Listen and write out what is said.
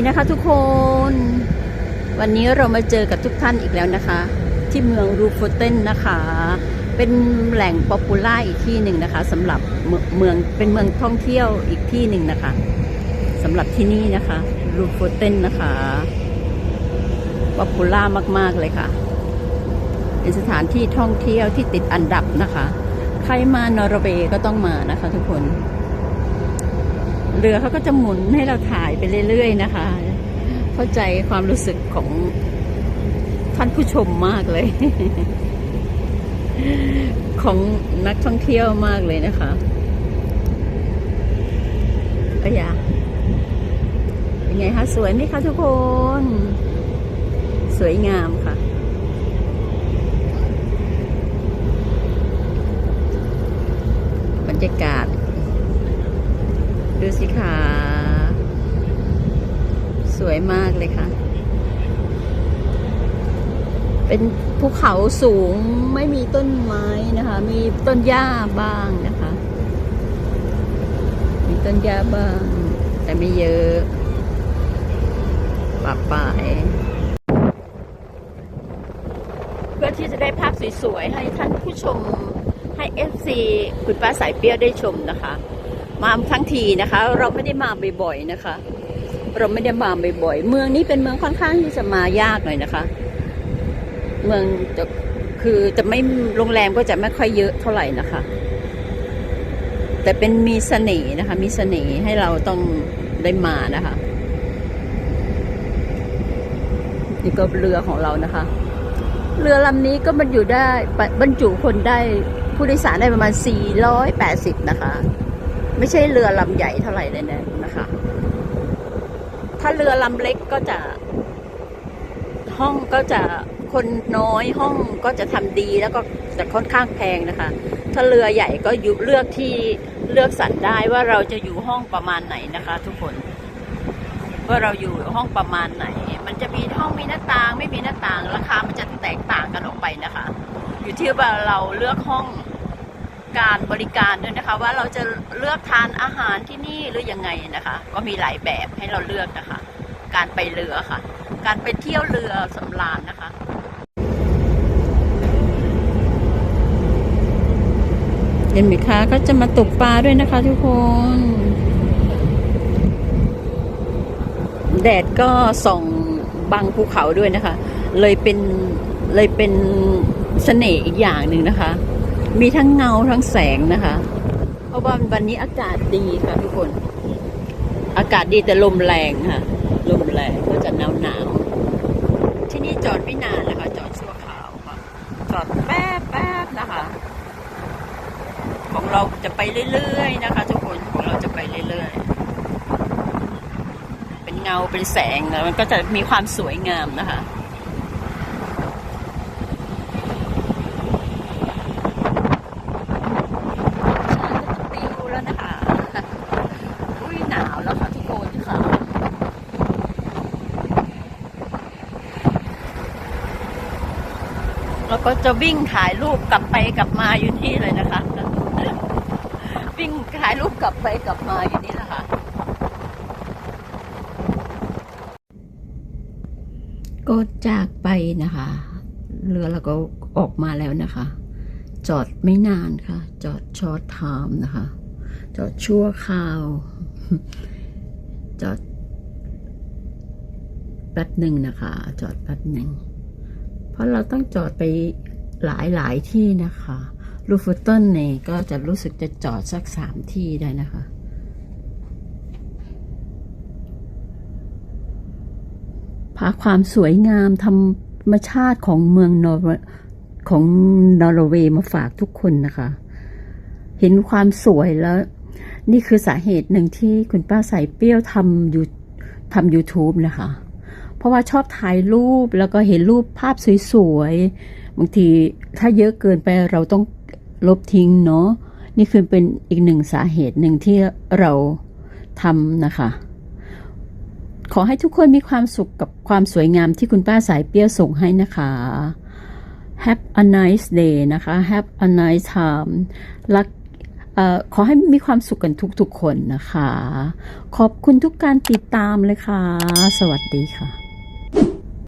ีนะคะทุกคน วันนี้เรามาเจอกับทุกท่านอีกแล้วนะคะ ที่เมืองรูฟเทนนะคะ เป็นแหล่งป๊อปปูล่าอีกที่หนึ่งนะคะสำหรับเมืองเป็นเมืองท่องเที่ยวอีกที่หนึ่งนะคะสำหรับที่นี่นะคะรูฟเทนนะคะป๊อปปูล่ามากๆเลยค่ะ เป็นสถานที่ท่องเที่ยวที่ติดอันดับนะคะ ใครมานอร์เวย์ก็ต้องมานะคะทุกคน เรือเขาก็จะหมุนให้เราถ่ายไปเรื่อยๆนะคะ เข้าใจความรู้สึกของท่านผู้ชมมากเลย ของนักท่องเที่ยวมากเลยนะคะก็อยาเป็นไงคะสวยไหมคะทุกคน สวยงามค่ะบรรยากาศ ดูสิคะสวยมากเลยค่ะ เป็นภูเขาสูงไม่มีต้นไม้นะคะ มีต้นหญ้าบ้างนะคะ มีต้นหญ้าบ้าง แต่ไม่เยอะปะป่ายเพื่อที่จะได้ภาพสวยๆให้ท่านผู้ชมให้ FC คุณป้าสายเปรี้ยวได้ชมนะคะ มาทั้งทีนะคะ เราไม่ได้มาบ่อยๆนะคะ เราไม่ได้มาบ่อยๆเมืองนี้เป็นเมืองค่อนข้างที่จะมายากหน่อยนะคะ เมืองจะคือจะไม่โรงแรมก็จะไม่ค่อยเยอะเท่าไหร่นะคะ แต่เป็นมีเสน่ห์นะคะ มีเสน่ห์ให้เราต้องได้มานะคะนี่ก็เรือของเรานะคะ เรือลำนี้ก็มันอยู่ได้บรรจุคนได้ผู้โดยสารได้ประมาณ 480 นะคะ ไม่ใช่เรือลำใหญ่เท่าไหร่เลยนะนะคะ ถ้าเรือลำเล็กก็จะ ห้องก็จะคนน้อยห้องก็จะทำดีแล้วก็จะค่อนข้างแพงนะคะ ถ้าเรือใหญ่ก็ยู่เลือกที่เลือกสรรได้ว่าเราจะอยู่ห้องประมาณไหนนะคะ ทุกคนว่าเราอยู่ห้องประมาณไหน มันจะมีห้องมีหน้าต่างไม่มีหน้าต่างราคามันจะแตกต่างกันออกไปนะคะ อยู่ที่ว่าเราเลือกห้อง การบริการด้วยนะคะ ว่าเราจะเลือกทานอาหารที่นี่หรือยังไงนะคะ ก็มีหลายแบบให้เราเลือกนะคะ การไปเรือค่ะ การไปเที่ยวเรือสำราญนะคะเห็นไหมคะก็จะมาตกปลาด้วยนะคะทุกคน แดดก็ส่องบังภูเขาด้วยนะคะ เลยเป็นเลยเป็นเสน่ห์อีกอย่างหนึ่งนะคะ มีทั้งเงาทั้งแสงนะคะ เพราะว่าวันนี้อากาศดีค่ะทุกคน อากาศดีแต่ลมแรงค่ะ ลมแรงก็จะหนาวหนาวๆที่นี่จอดไม่นานนะคะ จอดชั่วคราวค่ะ จอดแป๊บแป๊บนะคะ ของเราจะไปเรื่อยๆนะคะ ทุกคนของเราจะไปเรื่อยๆ เป็นเงาเป็นแสงนะมันก็จะมีความสวยงามนะคะ ติวแล้วนะคะ อุ้ยหนาวแล้วค่ะทุกคนค่ะ แล้วก็จะวิ่งถ่ายรูปกลับไปกลับมาอยู่นี่เลยนะคะ วิ่งถ่ายรูปกลับไปกลับมาอยู่นี่นะคะ ก็จากไปนะคะ เรือเราก็ออกมาแล้วนะคะ จอดไม่นานค่ะ จอดชอตไทม์นะคะ จอดชั่วคราว จอดแป๊บหนึ่งนะคะ จอดแป๊บหนึ่ง เพราะเราต้องจอดไปหลายหลายที่นะคะลูฟูตันเนี่ยก็จะรู้สึกจะจอดสักสามที่ได้นะคะ พาความสวยงามธรรมชาติของเมืองนอร์ของนอร์เวย์มาฝากทุกคนนะคะ เห็นความสวยแล้ว นี่คือสาเหตุหนึ่งที่คุณป้าใส่เปรี้ยวทำยูทำ YouTube นะคะ เพราะว่าชอบถ่ายรูปแล้วก็เห็นรูปภาพสวยๆ บางทีถ้าเยอะเกินไปเราต้องลบทิ้งเนาะ นี่คือเป็นอีกหนึ่งสาเหตุหนึ่งที่เราทำนะคะ ขอให้ทุกคนมีความสุขกับความสวยงามที่คุณป้าสายเปี้ยส่งให้นะคะ Have a nice day นะคะ Have a nice time รักขอให้มีความสุขกันทุกๆคนนะคะ ขอบคุณทุกการติดตามเลยค่ะ สวัสดีค่ะ